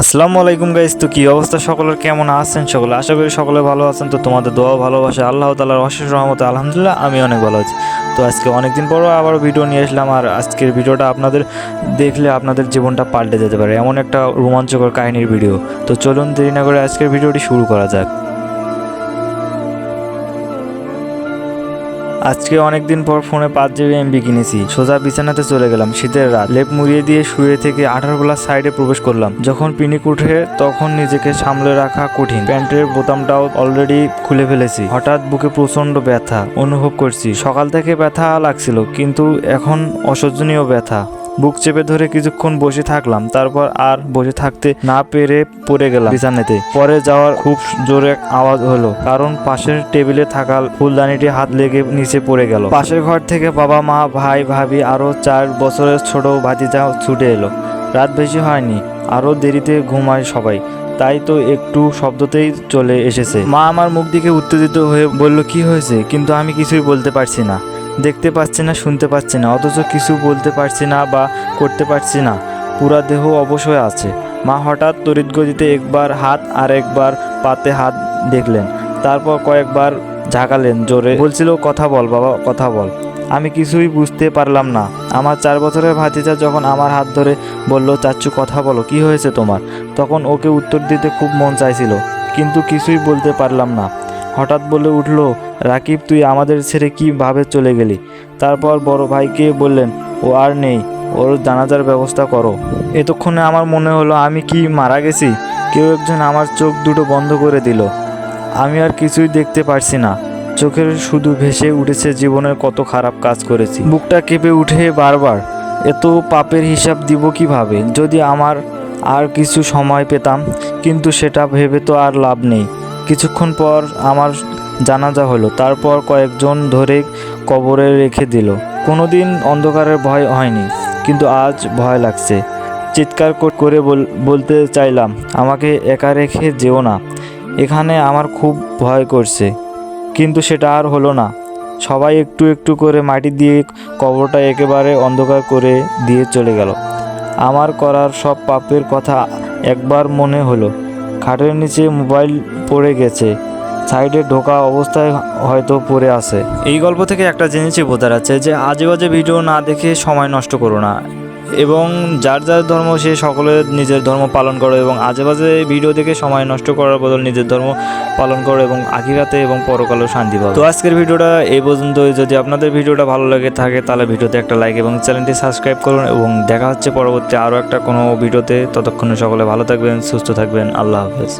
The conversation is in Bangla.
আসসালামু আলাইকুম গাইজ তো কী অবস্থা? সকলের কেমন আছেন? সকলে আশা করি সকলে ভালো আছেন। তো তোমাদের দোয়া ভালোবাসা আল্লাহ তালার অশেষ রহমত, আলহামদুলিল্লাহ, আমি অনেক ভালো আছি। তো আজকে অনেক দিন পরও আবার ভিডিও নিয়ে আসলাম, আর আজকের ভিডিওটা আপনাদের দেখলে আপনাদের জীবনটা পাল্টে যেতে পারে। এমন একটা রোমাঞ্চকর কাহিনীর ভিডিও তো চলুন দেরি না করে আজকের ভিডিওটি শুরু করা যাক। আজকে অনেকদিন পর ফোনে পাঁচ জিবি এমবি কিনেছি। সোজা বিছানাতে চলে গেলাম, শীতের রাত। লেপ মুড়িয়ে দিয়ে শুয়ে থেকে আঠারো বেলা সাইডে প্রবেশ করলাম। যখন পিনিক উঠে, তখন নিজেকে সামলে রাখা কঠিন। প্যান্টের বোতামটাও অলরেডি খুলে ফেলেছি। হঠাৎ বুকে প্রচণ্ড ব্যথা অনুভব করছি। সকাল থেকে ব্যথা লাগছিল, কিন্তু এখন অসহ্যনীয় ব্যথা। বুক চেপে ধরে কিছুক্ষণ বসে থাকলাম। তারপর আর বসে থাকতে না পেরে পড়ে গেলাম বিছানাতে। পরে যাওয়ার খুব জোরে আওয়াজ হলো, কারণ পাশের টেবিলে থাকা ফুলদানিটি হাত লেগে নিচে পড়ে গেল। পাশের ঘর থেকে বাবা, মা, ভাই, ভাবি আরও চার বছরের ছোট ভাতিজা ছুটে এলো। রাত বেশি হয়নি আরও দেরিতে ঘুমায় সবাই, তাই তো একটু শব্দতেই চলে এসেছে। মা আমার মুখ দিকে উত্তেজিত হয়ে বলল, কি হয়েছে? কিন্তু আমি কিছুই বলতে পারছি না। দেখতে পাচ্ছি না, শুনতে পাচ্ছি না, অথচ কিছু বলতে পারছি না বা করতে পারছি না। পুরা দেহ অবশ্যই আছে। মা হঠাৎ তড়িৎ গতিতে একবার হাত আর একবার পাতে হাত দেখলেন। তারপর কয়েকবার ঝাঁকালেন জোরে। বলছিল, কথা বল বাবা, কথা বল। আমি কিছুই বুঝতে পারলাম না। আমার চার বছরের ভাতিজা যখন আমার হাত ধরে বলল, চাচ্চু, কথা বলো, কি হয়েছে তোমার? তখন ওকে উত্তর দিতে খুব মন চাইছিল, কিন্তু কিছুই বলতে পারলাম না। হঠাৎ বলে উঠল, রাকিব, তুই আমাদের ছেড়ে কীভাবে চলে গেলি? তারপর বড় ভাইকে বললেন, ও আর নেই, ওর জানাজার ব্যবস্থা করো। এতক্ষণে আমার মনে হলো, আমি কি মারা গেছি? কেউ একজন আমার চোখ দুটো বন্ধ করে দিল। আমি আর কিছুই দেখতে পারছি না। চোখের শুধু ভেসে উঠেছে জীবনের কত খারাপ কাজ করেছি। বুকটা কেঁপে উঠে বারবার, এত পাপের হিসাব দিব কীভাবে? যদি আমার আর কিছু সময় পেতাম, কিন্তু সেটা ভেবে তো আর লাভ নেই। কিছুক্ষণ পর আমার জানাজা হলো। তারপর কয়েকজন ধরে কবরে রেখে দিল। কোনো দিন অন্ধকারের ভয় হয়নি, কিন্তু আজ ভয় লাগছে। চিৎকার করে বল- বলতে চাইলাম, আমাকে একা রেখে যেও না। এখানে আমার খুব ভয় করছে। কিন্তু সেটা আর হলো না। সবাই একটু একটু করে মাটি দিয়ে কবরটা একেবারে অন্ধকার করে দিয়ে চলে গেল। আমার করার সব পাপের কথা একবার মনে হলো। খাটের নিচে মোবাইল পড়ে গেছে। সাইডে ঢোকা অবস্থায় হয়তো পড়ে আছে। এই গল্প থেকে একটা জিনিসই বোঝা যাচ্ছে যে আজে বাজে ভিডিও না দেখে সময় নষ্ট করো না। এবং যার যার ধর্ম সে সকলে নিজের ধর্ম পালন করো এবং আজে বাজে ভিডিও দেখে সময় নষ্ট করার বদল নিজের ধর্ম পালন করো এবং আখিরাতে এবং পরকালেও শান্তি পাবে। তো আজকের ভিডিওটা এই পর্যন্তই। যদি আপনাদের ভিডিওটা ভালো লাগে থাকে, তাহলে ভিডিওতে একটা লাইক এবং চ্যানেলটি সাবস্ক্রাইব করুন এবং দেখা হচ্ছে পরবর্তী আরও একটা কোনো ভিডিওতে। ততক্ষণে সকলে ভালো থাকবেন, সুস্থ থাকবেন। আল্লাহ হাফেজ।